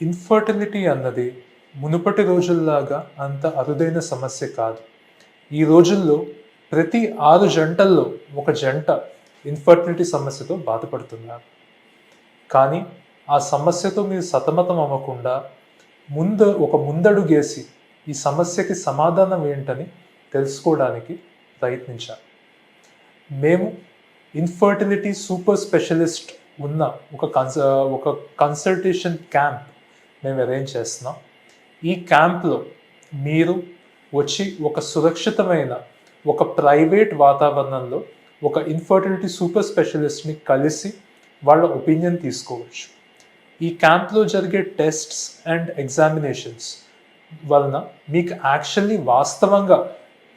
Infertility అన్నది మునుపటి రోజుల్లాగా అంత అరుదైన సమస్య కాదు. ఈ రోజుల్లో ప్రతి ఆరు జంటల్లో ఒక జంట ఇన్ఫర్టిలిటీ సమస్యతో బాధపడుతున్నారు. కానీ ఆ సమస్యతో మీరు సతమతం అవ్వకుండా ముందు ఒక ముందడుగేసి ఈ సమస్యకి సమాధానం ఏంటని తెలుసుకోవడానికి ప్రయత్నించాలి మేము ఇన్ఫర్టిలిటీ సూపర్ స్పెషలిస్ట్ ఉన్న ఒక కన్స ఒక కన్సల్టేషన్ క్యాంప్ మేము అరేంజ్ చేస్తున్నాం? ఈ క్యాంప్లో మీరు వచ్చి ఒక సురక్షితమైన ఒక ప్రైవేట్ వాతావరణంలో ఒక ఇన్ఫర్టిలిటీ సూపర్ స్పెషలిస్ట్ని కలిసి వాళ్ళ ఒపీనియన్ తీసుకోవచ్చు. ఈ క్యాంప్లో జరిగే టెస్ట్స్ అండ్ ఎగ్జామినేషన్స్ వలన మీకు యాక్చువల్లీ వాస్తవంగా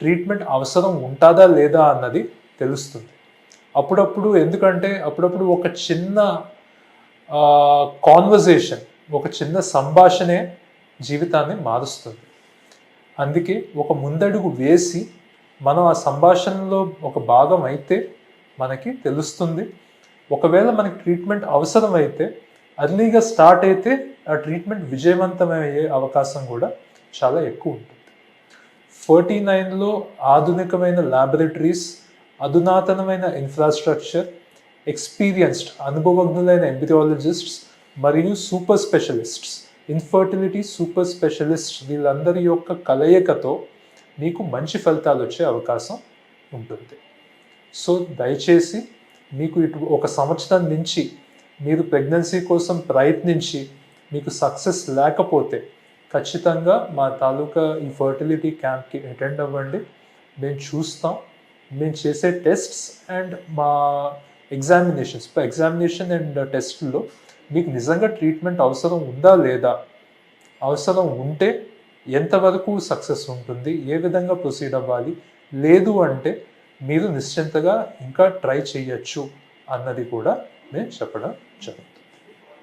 ట్రీట్మెంట్ అవసరం ఉంటుందా లేదా అన్నది తెలుస్తుంది. అప్పుడప్పుడు ఎందుకంటే అప్పుడప్పుడు ఒక చిన్న కాన్వర్జేషన్ ఒక చిన్న సంభాషణే జీవితాన్ని మారుస్తుంది. అందుకే ఒక ముందడుగు వేసి మనం ఆ సంభాషణలో ఒక భాగం అయితే మనకి తెలుస్తుంది. ఒకవేళ మనకి ట్రీట్మెంట్ అవసరం అయితే అర్లీగా స్టార్ట్ అయితే ఆ ట్రీట్మెంట్ విజయవంతమయ్యే అవకాశం కూడా చాలా ఎక్కువ ఉంటుంది. ఫోర్టీ నైన్లో ఆధునికమైన ల్యాబొరేటరీస్ అధునాతనమైన ఇన్ఫ్రాస్ట్రక్చర్ ఎక్స్పీరియన్స్డ్ అనుభవజ్ఞులైన ఎంబ్రియాలజిస్ట్స్ మరియు super specialists. Infertility super specialist వీళ్ళందరి యొక్క కలయికతో మీకు మంచి ఫలితాలు వచ్చే అవకాశం ఉంటుంది. సో దయచేసి మీకు ఇటు ఒక సంవత్సరం నుంచి మీరు ప్రెగ్నెన్సీ కోసం ప్రయత్నించి మీకు సక్సెస్ లేకపోతే ఖచ్చితంగా మా తాలూకా ఈ ఫర్టిలిటీ క్యాంప్కి అటెండ్ అవ్వండి. మేము చూస్తాం. మేము చేసే టెస్ట్స్ అండ్ మా ఎగ్జామినేషన్స్. ఎగ్జామినేషన్ అండ్ టెస్ట్లో మీకు నిజంగా ట్రీట్మెంట్ అవసరం ఉందా లేదా? అవసరం ఉంటే ఎంతవరకు సక్సెస్ ఉంటుంది? ఏ విధంగా ప్రొసీడ్ అవ్వాలి? లేదు అంటే మీరు నిశ్చింతగా ఇంకా ట్రై చేయొచ్చు అన్నది కూడా నేను చెప్పడం జరుగుతుంది.